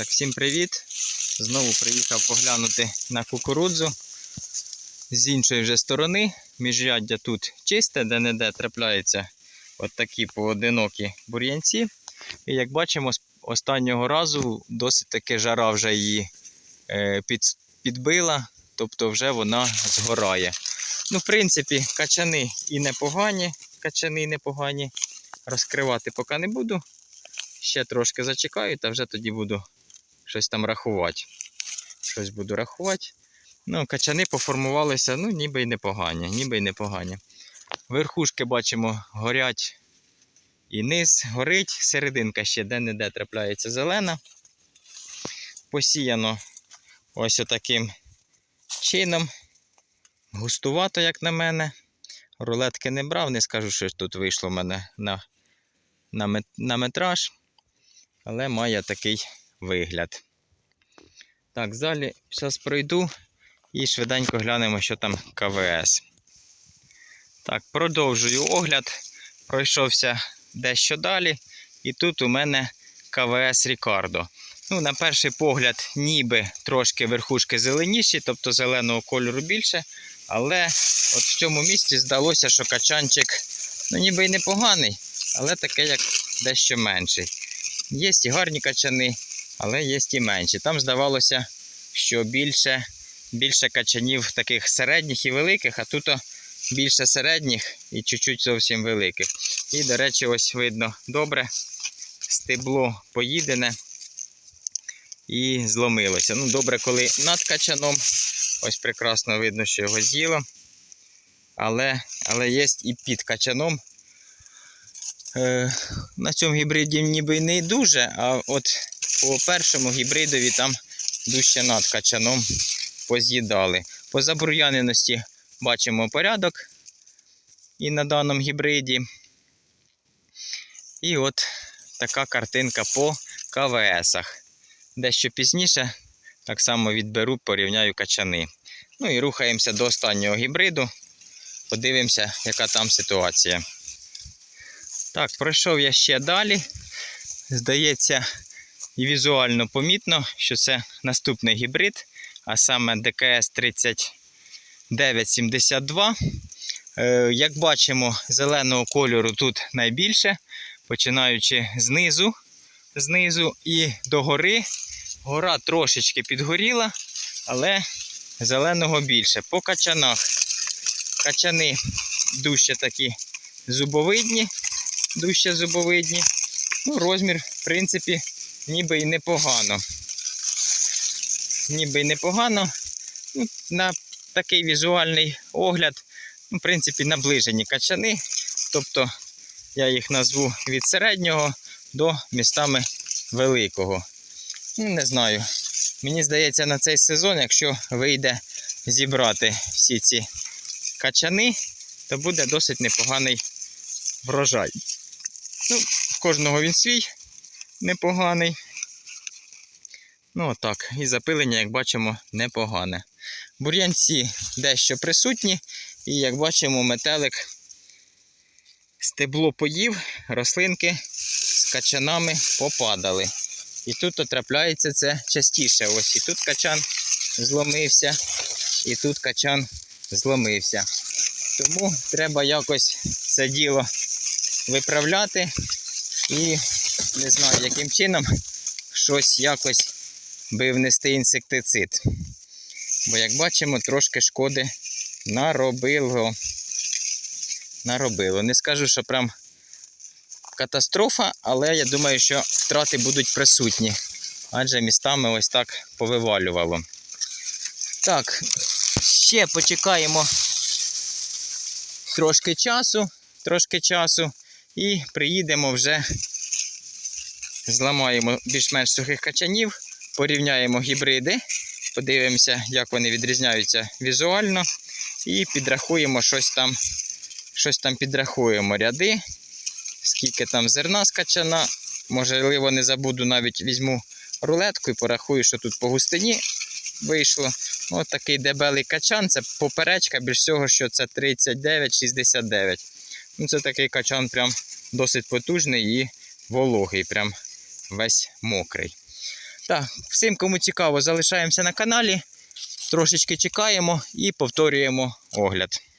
Так, всім привіт! Знову приїхав поглянути на кукурудзу з іншої вже сторони. Міжряддя тут чисте, де-не-де трапляються от такі поодинокі бур'янці. І як бачимо, останнього разу досить таки жара вже її е, під, підбила, тобто вже вона згорає. Ну, в принципі, качани і непогані, качани непогані. Розкривати поки не буду. Ще трошки зачекаю, та вже тоді буду щось там рахувати. Щось буду рахувати. Ну, качани поформувалися, ну, ніби й непогані, ніби й непогані. Верхушки бачимо, горять і низ горить, серединка ще де-не-де трапляється зелена. Посіяно ось отаким чином. Густувато, як на мене. Рулетки не брав, не скажу, що тут вийшло в мене на, на, на метраж, але має такий вигляд. Так, далі зараз пройду і швиденько глянемо, що там КВС. Так, продовжую огляд. Пройшовся дещо далі. І тут у мене КВС Рікардо. Ну, на перший погляд, ніби трошки верхушки зеленіші, тобто зеленого кольору більше. Але от в цьому місці здалося, що качанчик ну, ніби й непоганий, але таке як дещо менший. Є і гарні качани, але є і менші. Там здавалося, що більше, більше качанів таких середніх і великих, а тут більше середніх і чуть-чуть зовсім великих. І, до речі, ось видно добре, стебло поїдене і зломилося. Ну, добре, коли над качаном, ось прекрасно видно, що його з'їло. Але, але є і під качаном. Е, на цьому гібриді ніби й не дуже, а от по першому гібридові там над качаном поз'їдали. По забур'яненості бачимо порядок і на даному гібриді. І от така картинка по КВСах. Дещо пізніше так само відберу, порівняю качани. Ну і рухаємося до останнього гібриду. Подивимося, яка там ситуація. Так, пройшов я ще далі. Здається, і візуально помітно, що це наступний гібрид, а саме ДКС 3972. Е, Як бачимо, зеленого кольору тут найбільше, починаючи знизу, знизу і догори. Гора трошечки підгоріла, але зеленого більше. По качанах. Качани дужче такі зубовидні, дужче зубовидні. Ну, розмір, в принципі, ніби і непогано. Ніби й непогано. Ну, на такий візуальний огляд, ну, в принципі, наближені качани. Тобто я їх назву від середнього до містами великого. Ну, не знаю. Мені здається, на цей сезон, якщо вийде зібрати всі ці качани, то буде досить непоганий врожай. Ну, в кожного він свій непоганий. Ну, отак. І запилення, як бачимо, непогане. Бур'янці дещо присутні, і як бачимо, метелик стебло поїв, рослинки з качанами попадали. І тут трапляється це частіше. Ось і тут качан зломився, і тут качан зломився. Тому треба якось це діло виправляти і не знаю, яким чином щось якось би внести інсектицид. Бо, як бачимо, трошки шкоди наробило. Наробило. Не скажу, що прям катастрофа, але я думаю, що втрати будуть присутні. Адже містами ось так повивалювало. Так, ще почекаємо трошки часу, трошки часу і приїдемо вже, зламаємо більш-менш сухих качанів, порівняємо гібриди, подивимося, як вони відрізняються візуально, і підрахуємо щось там, щось там підрахуємо ряди, скільки там зерна з качана. Можливо, не забуду, навіть візьму рулетку і порахую, що тут по густині вийшло. Ось такий дебелий качан, це поперечка, більш всього, що це 39,69. Ну, Це такий качан прям досить потужний і вологий, прям весь мокрий. Так, всім, кому цікаво, залишаємося на каналі. Трошечки чекаємо і повторюємо огляд.